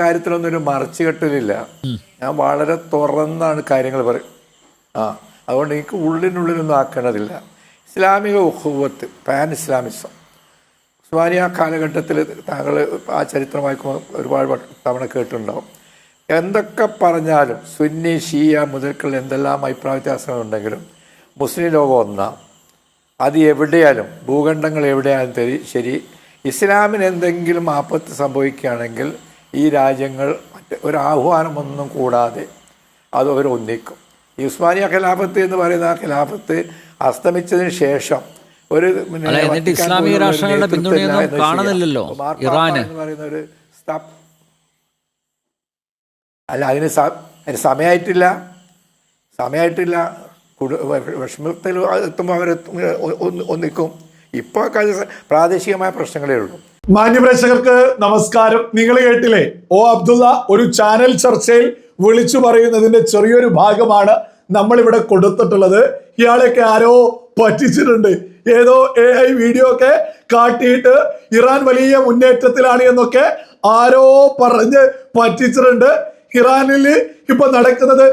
കാര്യത്തിലൊന്നും ഒരു മറച്ചുകെട്ടലില്ല ഞാൻ വളരെ തുറന്നാണ് കാര്യങ്ങൾ പറയും ആ അതുകൊണ്ട് എനിക്ക് ഉള്ളിനുള്ളിലൊന്നും ആക്കേണ്ടതില്ല. ഇസ്ലാമിക ഉഹുവത്ത് പാൻ ഇസ്ലാമിസം. ഉസ്മാനിയ കാലഘട്ടത്തിൽ താങ്കൾ ആ ചരിത്രമായി ഒരുപാട് തവണ കേട്ടിട്ടുണ്ടാവും. എന്തൊക്കെ പറഞ്ഞാലും സുന്നി ഷീയ മുതൽക്കുള്ള എന്തെല്ലാം അഭിപ്രായ വ്യത്യാസങ്ങളുണ്ടെങ്കിലും മുസ്ലിം ലോകം ഒന്നാം. അത് എവിടെയാലും ഭൂഖണ്ഡങ്ങൾ എവിടെയാലും ശരി. ഇസ്ലാമിന് എന്തെങ്കിലും ആപത്ത് സംഭവിക്കുകയാണെങ്കിൽ ഈ രാജ്യങ്ങൾ മറ്റ് ഒരു ആഹ്വാനമൊന്നും കൂടാതെ അത് അവർ ഒന്നിക്കും ഈ ഉസ്മാനിയ ഖിലാഫത്ത് എന്ന് പറയുന്ന ആ ഖിലാഫത്ത് അസ്തമിച്ചതിന് ശേഷം ഒരു ഇസ്ലാമിക രാഷ്ട്രങ്ങളുടെ പിന്തുണയൊന്നും കാണുന്നില്ലല്ലോ. ഇറാന്. പറയുന്ന ഒരു അല്ല അതിന് അതിന് സമയമായിട്ടില്ല സമയമായിട്ടില്ല വിഷമത്തിൽ എത്തുമ്പോൾ അവർ ഒന്നിക്കും. ഇപ്പോൾ പ്രാദേശികമായ പ്രശ്നങ്ങളേ ഉള്ളൂ. മാന്യപ്രേക്ഷകർക്ക് നമസ്കാരം. നിങ്ങൾ കേട്ടില്ലേ? ഓ അബ്ദുള്ള ഒരു ചാനൽ ചർച്ചയിൽ വിളിച്ചു പറയുന്നതിന്റെ ചെറിയൊരു ഭാഗമാണ് നമ്മൾ ഇവിടെ കൊടുത്തിട്ടുള്ളത്. ഇയാളെയൊക്കെ ആരോ പറ്റിച്ചിട്ടുണ്ട്. ഏതോ എ ഐ വീഡിയോ ഒക്കെ കാട്ടിയിട്ട് ഇറാൻ വലിയ മുന്നേറ്റത്തിലാണ് എന്നൊക്കെ ആരോ പറഞ്ഞ് പറ്റിച്ചിട്ടുണ്ട്. ഇറാനിൽ ഇപ്പൊ നടക്കുന്നത്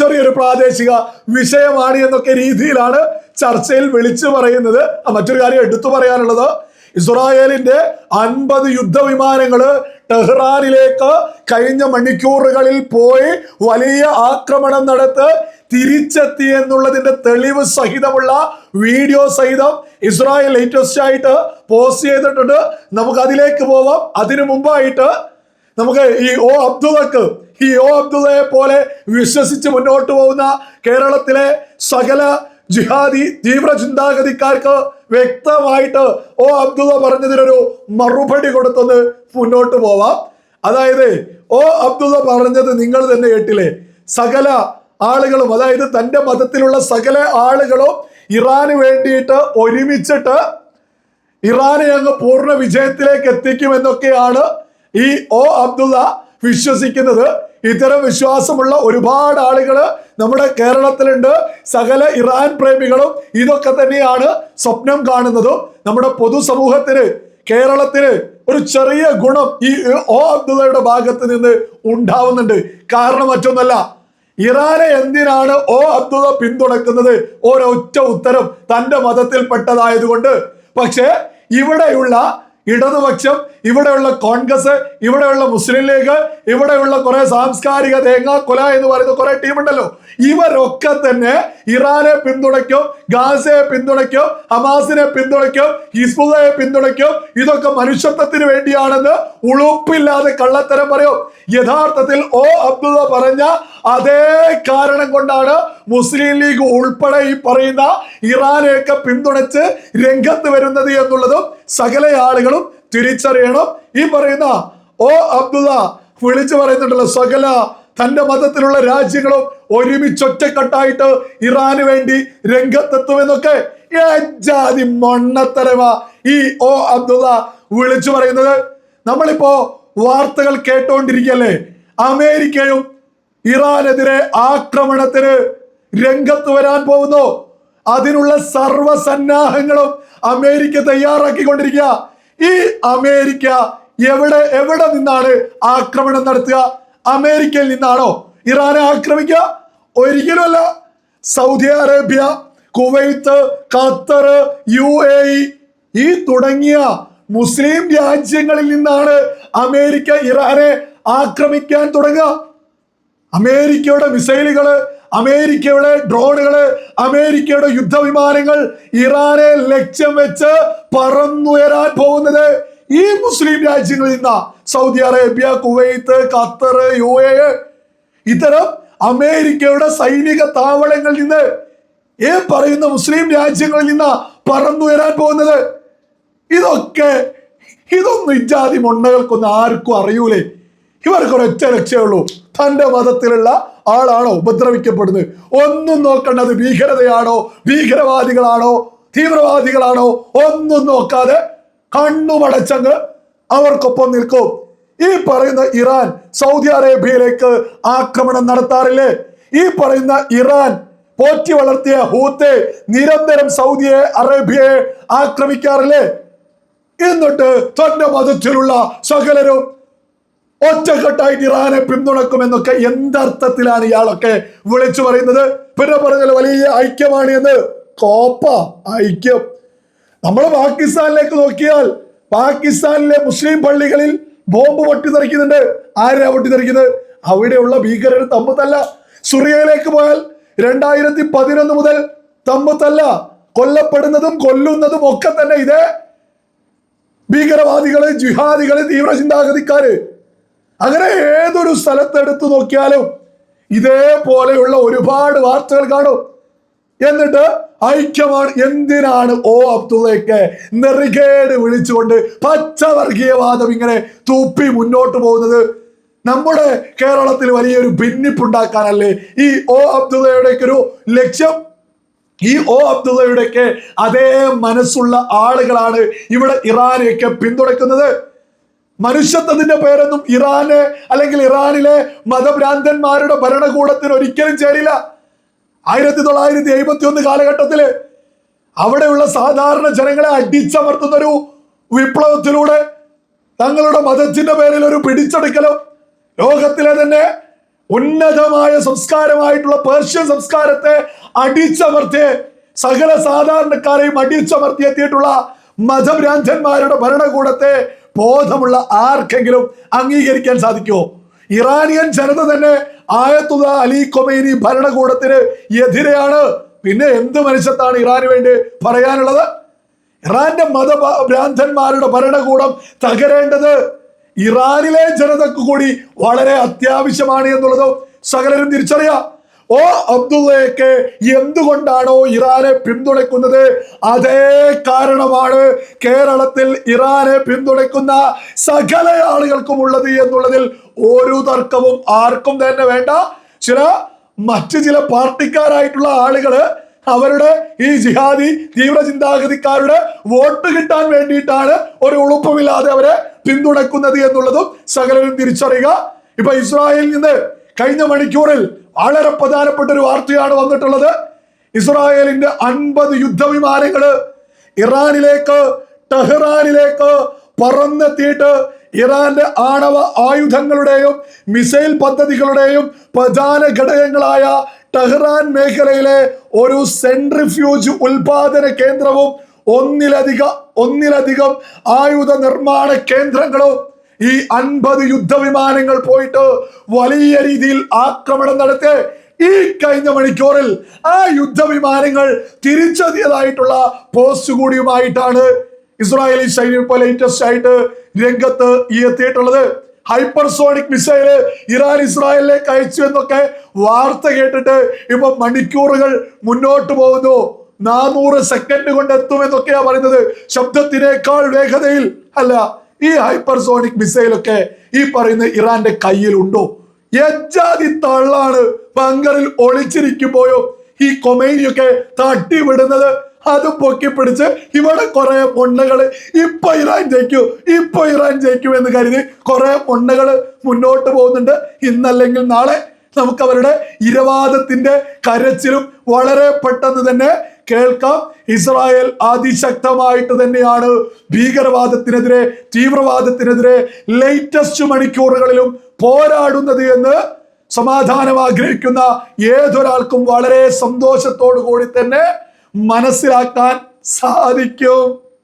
ചെറിയൊരു പ്രാദേശിക വിഷയമാണ് എന്നൊക്കെ രീതിയിലാണ് ചർച്ചയിൽ വിളിച്ചു പറയുന്നത്. മറ്റൊരു കാര്യം എടുത്തു പറയാനുള്ളത് ഇസ്രായേലിന്റെ അൻപത് യുദ്ധവിമാനങ്ങൾ ടെഹ്റാനിലേക്ക് കഴിഞ്ഞ മണിക്കൂറുകളിൽ പോയി വലിയ ആക്രമണം നടത്ത് തിരിച്ചെത്തി എന്നുള്ളതിന്റെ തെളിവ് സഹിതമുള്ള വീഡിയോ സഹിതം ഇസ്രായേൽ ലേറ്റസ്റ്റ് ആയിട്ട് പോസ്റ്റ് ചെയ്തിട്ടുണ്ട്. നമുക്ക് അതിലേക്ക് പോവാം. അതിനു മുമ്പായിട്ട് നമുക്ക് ഈ ഓ അബ്ദുള്ളക്ക് ഈ ഓ അബ്ദുള്ളയെ പോലെ വിശ്വസിച്ച് മുന്നോട്ട് പോകുന്ന കേരളത്തിലെ സകല ജിഹാദി തീവ്ര ചിന്താഗതിക്കാർക്ക് വ്യക്തമായിട്ട് ഓ അബ്ദുള്ള പറഞ്ഞതിനൊരു മറുപടി കൊടുത്തൊന്ന് മുന്നോട്ട് പോവാം. അതായത് ഓ അബ്ദുള്ള പറഞ്ഞത് നിങ്ങൾ തന്നെ കേട്ടില്ലേ? സകല ആളുകളും അതായത് തന്റെ മതത്തിലുള്ള സകല ആളുകളും ഇറാന് വേണ്ടിയിട്ട് ഒരുമിച്ചിട്ട് ഇറാനെ അങ്ങ് പൂർണ വിജയത്തിലേക്ക് എത്തിക്കുമെന്നൊക്കെയാണ് ഈ ഓ അബ്ദുള്ള വിശ്വസിക്കുന്നത്. ഇത്തരം വിശ്വാസമുള്ള ഒരുപാട് ആളുകൾ നമ്മുടെ കേരളത്തിലുണ്ട് സകല ഇറാൻ പ്രേമികളും. ഇതൊക്കെ തന്നെയാണ് സ്വപ്നം കാണുന്നതും. നമ്മുടെ പൊതുസമൂഹത്തിന് കേരളത്തിന് ഒരു ചെറിയ ഗുണം ഈ ഓ അബ്ദുള്ളയുടെ ഭാഗത്ത് നിന്ന് ഉണ്ടാവുന്നുണ്ട്. കാരണം മറ്റൊന്നല്ല ഇറാനെ എന്തിനാണ് ഓ അബ്ദുള്ള പിന്തുണക്കുന്നത്? ഒരൊറ്റ ഉത്തരം തന്റെ മതത്തിൽപ്പെട്ടതായതുകൊണ്ട് പക്ഷേ ഇവിടെയുള്ള ഇടതുപക്ഷം ഇവിടെയുള്ള കോൺഗ്രസ് ഇവിടെയുള്ള മുസ്ലിം ലീഗ് ഇവിടെയുള്ള കുറെ സാംസ്കാരിക തേങ്ങാക്കൊല കൊല എന്ന് പറയുന്ന കുറെ ടീമുണ്ടല്ലോ. ഇവരൊക്കെ തന്നെ ഇറാനെ പിന്തുണയ്ക്കും ഗാസയെ പിന്തുണയ്ക്കും ഹമാസിനെ പിന്തുണയ്ക്കും ഹിസ്ബുദയെ പിന്തുണയ്ക്കും. ഇതൊക്കെ മനുഷ്യത്വത്തിന് വേണ്ടിയാണെന്ന് ഉളുപ്പില്ലാതെ കള്ളത്തരം പറയും. യഥാർത്ഥത്തിൽ ഓ അബ്ദുള്ള പറഞ്ഞ അതേ കാരണം കൊണ്ടാണ് മുസ്ലിം ലീഗ് ഉൾപ്പെടെ ഈ പറയുന്ന ഇറാനെയൊക്കെ പിന്തുണച്ച് രംഗത്ത് വരുന്നത് എന്നുള്ളതും സകല ആളുകളും തിരിച്ചറിയണം. ഈ പറയുന്ന ഓ അബ്ദുള്ള വിളിച്ചു പറയുന്നുണ്ടല്ലോ സകല തന്റെ മതത്തിലുള്ള രാജ്യങ്ങളും ഒരുമിച്ചൊറ്റക്കെട്ടായിട്ട് ഇറാന് വേണ്ടി രംഗത്തെത്തുമെന്നൊക്കെ ജാതി മണ്ണത്തരമാ ഈ ഓ അബ്ദുള്ള വിളിച്ചു പറയുന്നത്. നമ്മളിപ്പോ വാർത്തകൾ കേട്ടോണ്ടിരിക്കല്ലേ? അമേരിക്കയും ഇറാനെതിരെ ആക്രമണത്തിന് രംഗത്ത് വരാൻ പോകുന്നു. അതിനുള്ള സർവസന്നാഹങ്ങളും അമേരിക്ക തയ്യാറാക്കിക്കൊണ്ടിരിക്കുക. ഈ അമേരിക്ക എവിടെ എവിടെ നിന്നാണ് ആക്രമണം നടത്തുക? അമേരിക്കയിൽ നിന്നാണോ ഇറാനെ ആക്രമിക്കുക? ഒരിക്കലുമല്ല Saudi Arabia Kuwait Qatar U A ഈ തുടങ്ങിയ മുസ്ലിം രാജ്യങ്ങളിൽ നിന്നാണ് അമേരിക്ക ഇറാനെ ആക്രമിക്കാൻ തുടങ്ങുക. അമേരിക്കയുടെ മിസൈലുകൾ അമേരിക്കയുടെ ഡ്രോണുകൾ അമേരിക്കയുടെ യുദ്ധവിമാനങ്ങൾ ഇറാനെ ലക്ഷ്യം വെച്ച് പറന്നുയരാൻ പോകുന്നത് ഈ മുസ്ലിം രാജ്യങ്ങളിൽ നിന്നാ Saudi Arabia Kuwait Qatar U A ഇത്തരം അമേരിക്കയുടെ സൈനിക താവളങ്ങളിൽ നിന്ന് ഈ പറയുന്ന മുസ്ലിം രാജ്യങ്ങളിൽ നിന്നാ പറന്നുയരാൻ പോകുന്നത്. ഇതൊക്കെ ഇതൊന്നും ഇജാതി മൊണ്ണകൾക്കൊന്നും ആർക്കും അറിയൂലേ. ഇവർക്ക് ഒരൊറ്റ രക്ഷയുള്ളൂ തന്റെ മതത്തിലുള്ള ആളാണോ ഉപദ്രവിക്കപ്പെടുന്നത്? ഒന്നും നോക്കേണ്ടത് ഭീകരതയാണോ? ഭീകരവാദികളാണോ? തീവ്രവാദികളാണോ? ഒന്നും നോക്കാതെ കണ്ണുമടച്ചങ്ങ് അവർക്കൊപ്പം നിൽക്കും. ഈ പറയുന്ന ഇറാൻ സൗദി അറേബ്യയിലേക്ക് ആക്രമണം നടത്താറില്ലേ? ഈ പറയുന്ന ഇറാൻ പോറ്റി വളർത്തിയ ഹൂത്തെ നിരന്തരം സൗദിയെ അറേബ്യയെ ആക്രമിക്കാറില്ലേ? എന്നിട്ട് തന്റെ മതത്തിലുള്ള സകലരും ഒറ്റക്കെട്ടായിട്ട് ഇറാനെ പിന്തുണക്കുമെന്നൊക്കെ എന്തർത്ഥത്തിലാണ് ഇയാളൊക്കെ വിളിച്ചു പറയുന്നത്? പിന്നെ പറഞ്ഞാൽ വലിയ ഐക്യമാണ് എന്ന്. കോപ്പ ഐക്യം. നമ്മൾ പാകിസ്ഥാനിലേക്ക് നോക്കിയാൽ പാകിസ്ഥാനിലെ മുസ്ലിം പള്ളികളിൽ ബോംബ് പൊട്ടിത്തെറിക്കുന്നുണ്ട്. ആരാ പൊട്ടിത്തെറിക്കുന്നത്? അവിടെയുള്ള ഭീകരർ തമ്പത്തല്ല സുറിയയിലേക്ക് പോയാൽ രണ്ടായിരത്തി പതിനൊന്ന് മുതൽ തമ്പത്തല്ല കൊല്ലപ്പെടുന്നതും കൊല്ലുന്നതും ഒക്കെ തന്നെ ഇതേ ഭീകരവാദികൾ ജിഹാദികൾ തീവ്ര ചിന്താഗതിക്കാര് അങ്ങനെ ഏതൊരു സ്ഥലത്തെടുത്ത് നോക്കിയാലും ഇതേപോലെയുള്ള ഒരുപാട് വാർത്തകൾ കാണും. എന്നിട്ട് ഐക്യമാണ് എന്തിനാണ് ഓ അബ്ദുള്ളയൊക്കെ നെറികേട് വിളിച്ചുകൊണ്ട് പച്ചവർഗീയവാദം ഇങ്ങനെ തൂപ്പി മുന്നോട്ട് പോകുന്നത്? നമ്മുടെ കേരളത്തിൽ വലിയൊരു ഭിന്നിപ്പുണ്ടാക്കാനല്ലേ ഈ ഓ അബ്ദുള്ളയുടെയൊക്കെ ഒരു ലക്ഷ്യം? ഈ ഓ അബ്ദുള്ളയുടെയൊക്കെ അതേ മനസ്സുള്ള ആളുകളാണ് ഇവിടെ ഇറാനെയൊക്കെ പിന്തുണയ്ക്കുന്നത്. മനുഷ്യത്വത്തിന്റെ പേരൊന്നും ഇറാന് അല്ലെങ്കിൽ ഇറാനിലെ മതഭ്രാന്തന്മാരുടെ ഭരണകൂടത്തിന് ഒരിക്കലും ചേരില്ല. ആയിരത്തി തൊള്ളായിരത്തി എഴുപത്തി ഒന്ന് കാലഘട്ടത്തിൽ അവിടെയുള്ള സാധാരണ ജനങ്ങളെ അടിച്ചമർത്തുന്ന ഒരു വിപ്ലവത്തിലൂടെ തങ്ങളുടെ മതത്തിന്റെ പേരിൽ ഒരു പിടിച്ചെടുക്കലും ലോകത്തിലെ തന്നെ ഉന്നതമായ സംസ്കാരമായിട്ടുള്ള പേർഷ്യൻ സംസ്കാരത്തെ അടിച്ചമർത്തി സകല സാധാരണക്കാരെയും അടിച്ചമർത്തിയെത്തിയിട്ടുള്ള മതഭ്രാന്തന്മാരുടെ ഭരണകൂടത്തെ ബോധമുള്ള ആർക്കെങ്കിലും അംഗീകരിക്കാൻ സാധിക്കുമോ? ഇറാനിയൻ ജനത തന്നെ ആയത്തുള്ള അലി കൊമേനി ഭരണകൂടത്തിന് എതിരെയാണ്. പിന്നെ എന്ത് മനുഷ്യത്താണ് ഇറാന് വേണ്ടി പറയാനുള്ളത്? ഇറാന്റെ മത ഭ്രാന്തന്മാരുടെ ഭരണകൂടം തകരേണ്ടത് ഇറാനിലെ ജനതക്ക് കൂടി വളരെ അത്യാവശ്യമാണ് എന്നുള്ളത് സകലരും തിരിച്ചറിയാം. ഓ അബ്ദുള്ളയൊക്കെ എന്തുകൊണ്ടാണോ ഇറാനെ പിന്തുണയ്ക്കുന്നത്? അതേ കാരണമാണ് കേരളത്തിൽ ഇറാനെ പിന്തുണയ്ക്കുന്ന സകല ആളുകൾക്കും ഉള്ളത് എന്നുള്ളതിൽ ഒരു തർക്കവും ആർക്കും തന്നെ വേണ്ട. ചില മറ്റു ചില പാർട്ടിക്കാരായിട്ടുള്ള ആളുകൾ അവരുടെ ഈ ജിഹാദി തീവ്ര ചിന്താഗതിക്കാരുടെ വോട്ട് കിട്ടാൻ വേണ്ടിയിട്ടാണ് ഒരു ഉളുപ്പമില്ലാതെ അവരെ പിന്തുണക്കുന്നത് എന്നുള്ളതും സകലരും തിരിച്ചറിയുക. ഇപ്പൊ ഇസ്രായേലിൽ നിന്ന് കഴിഞ്ഞ മണിക്കൂറിൽ വളരെ പ്രധാനപ്പെട്ട ഒരു വാർത്തയാണ് വന്നിട്ടുള്ളത്. ഇസ്രായേലിന്റെ അൻപത് യുദ്ധവിമാനങ്ങൾ ഇറാനിലേക്ക് ടെഹ്റാനിലേക്ക് പറന്നെത്തിയിട്ട് ഇറാന്റെ ആണവ ആയുധങ്ങളുടെയും മിസൈൽ പദ്ധതികളുടെയും പ്രധാന ഘടകങ്ങളായ ടെഹ്റാൻ മേഖലയിലെ ഒരു സെൻട്രിഫ്യൂജ് ഉൽപാദന കേന്ദ്രവും ഒന്നിലധികം ഒന്നിലധികം ആയുധ നിർമ്മാണ കേന്ദ്രങ്ങളും ഈ അൻപത് യുദ്ധവിമാനങ്ങൾ പോയിട്ട് വലിയ രീതിയിൽ ആക്രമണം നടത്തി. ഈ കഴിഞ്ഞ മണിക്കൂറിൽ ആ യുദ്ധവിമാനങ്ങൾ തിരിച്ചെത്തിയതായിട്ടുള്ള പോസ്റ്റ് കൂടിയുമായിട്ടാണ് ഇസ്രായേലി സൈന്യം ഇപ്പോൾ ലേറ്റസ്റ്റ് ആയിട്ട് രംഗത്ത് ഈ എത്തിയിട്ടുള്ളത്. ഹൈപ്പർസോണിക് മിസൈൽ ഇറാൻ ഇസ്രായേലിലേക്ക് അയച്ചു എന്നൊക്കെ വാർത്ത കേട്ടിട്ട് ഇപ്പൊ മണിക്കൂറുകൾ മുന്നോട്ട് പോകുന്നു. നാനൂറ് സെക്കൻഡ് കൊണ്ട് എത്തും എന്നൊക്കെയാ പറയുന്നത്. ശബ്ദത്തിനേക്കാൾ വേഗതയിൽ അല്ല ഈ ഹൈപ്പർസോണിക് മിസൈലൊക്കെ ഈ പറയുന്ന ഇറാന്റെ കയ്യിലുണ്ടോ എജാതി തള്ളാണ് ബങ്കറിൽ ഒളിച്ചിരിക്കുമ്പോയോ ഈ കൊമൈനിയൊക്കെ തട്ടി വിടുന്നത് അത് പൊക്കിപ്പിടിച്ച് ഇവിടെ കുറെ പൊണ്ണകൾ ഇപ്പൊ ഇറാൻ ജയിക്കൂ ഇപ്പൊ ഇറാൻ ജയിക്കും എന്ന് കരുതി കുറെ പൊണ്ണകൾ മുന്നോട്ട് പോകുന്നുണ്ട്. ഇന്നല്ലെങ്കിൽ നാളെ നമുക്ക് അവരുടെ ഇരവാദത്തിന്റെ കരച്ചിലും വളരെ പെട്ടെന്ന് തന്നെ കേൾക്കാം. ഇസ്രായേൽ അതിശക്തമായിട്ട് തന്നെയാണ് ഭീകരവാദത്തിനെതിരെ തീവ്രവാദത്തിനെതിരെ ലേറ്റസ്റ്റ് മണിക്കൂറുകളിലും പോരാടുന്നത് എന്ന് സമാധാനം ആഗ്രഹിക്കുന്ന ഏതൊരാൾക്കും വളരെ സന്തോഷത്തോടു കൂടി തന്നെ മനസ്സിലാക്കാൻ സാധിക്കും.